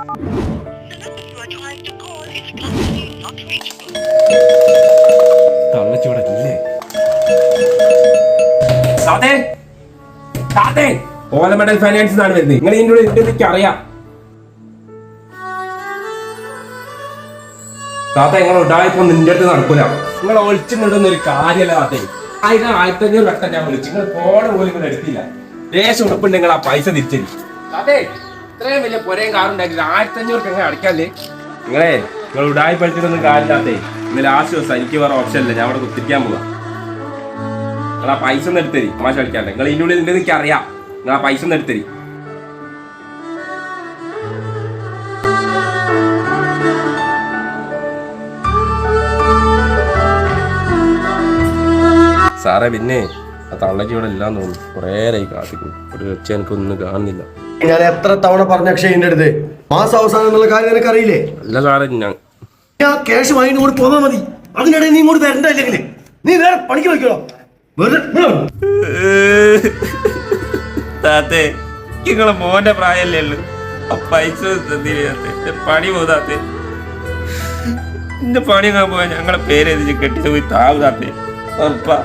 The number you are trying to call is currently not reachable. തള്ളച്ചൂടെ താത്തേ താത്തേ ഓലമെഡൽ ഫൈനാൻസ് ആണ് വരുന്നത്. നിങ്ങൾ ഇതിന്റെ ഉള്ളിൽ ഉണ്ട് എനിക്ക് അറിയാം. താത്ത നിങ്ങൾ ഉണ്ടായപ്പോ നിന്റെ അടുത്ത് നടക്കൂല. നിങ്ങൾ ഒളിച്ചിട്ടുണ്ടെന്ന് ഒരു കാര്യമല്ല താത്തേ. ആയിരം ആയിരത്തി അഞ്ഞൂറ് വട്ടം ഞാൻ വിളിച്ചു. നിങ്ങൾ ഫോൺ പോലും നിങ്ങൾ എടുത്തില്ല. ദേശം ഉറപ്പുണ്ട് നിങ്ങൾ ആ പൈസ തിരിച്ചു താത്തേ ഇത്രയും വലിയ പുരയും കാറുണ്ടാക്കില്ല ആയിരത്തി അഞ്ഞൂറ് എങ്ങനെ അടയ്ക്കാല്ലേ? നിങ്ങളെ നിങ്ങൾ ഉടായി പഠിച്ചിട്ടൊന്നും കാര്യമില്ലാത്തേ. ഇന്ന് ലാസ്റ്റ് ദിവസം എനിക്ക് വേറെ ഓപ്ഷൻ ഇല്ല. ഞാൻ അവിടെ കുത്തിരിക്കാൻ പോവാ. നിങ്ങൾ ആ പൈസ ഒന്ന് എടുത്തരി തമാശ കളിക്കാണ്ട്. നിങ്ങൾ ഇതിന്റെ ഉള്ളിൽ ഉണ്ടെന്ന് എനിക്ക് അറിയാം. നിങ്ങൾ ആ പൈസ ഒന്ന് എടുത്തരി സാറേ പിന്നെ ആ തള്ളക്ക് ഇവിടെ ഇല്ലാന്ന് തോന്നുന്നു. കുറേ നേരമായി കാത്തിക്കുന്നു. ഒരു വെച്ച എനിക്കൊന്നും കാണുന്നില്ല. ഞാൻ എത്ര തവണ പറഞ്ഞ അക്ഷയന്റെ അടുത്ത്? മാസം അവസാനം എന്നുള്ള കാര്യം നിനക്ക് അറിയില്ലേ അല്ല സാറേ ഞാൻ ക്യാഷ് വാങ്ങി ഇങ്ങോട്ട് പോകാൻ മതി. അതിനിടയിൽ നീ ഇങ്ങോട്ട് വരണ്ട അല്ലെങ്കിൽ നീ വേറെ പണിക്ക് വയ്ക്കണോ വെറുതെ താത്തേ നിങ്ങളെ മോന്റെ പ്രായമല്ലേ ഉള്ളു. ആ പൈസ തന്നില്ലേ പണി പോതാത്തേ എന്റെ പണി പോയാൽ ഞങ്ങളെ പേര് എഴുതി കെട്ടിച്ച് പോയി താവ് താത്തേ. ഉറപ്പാ.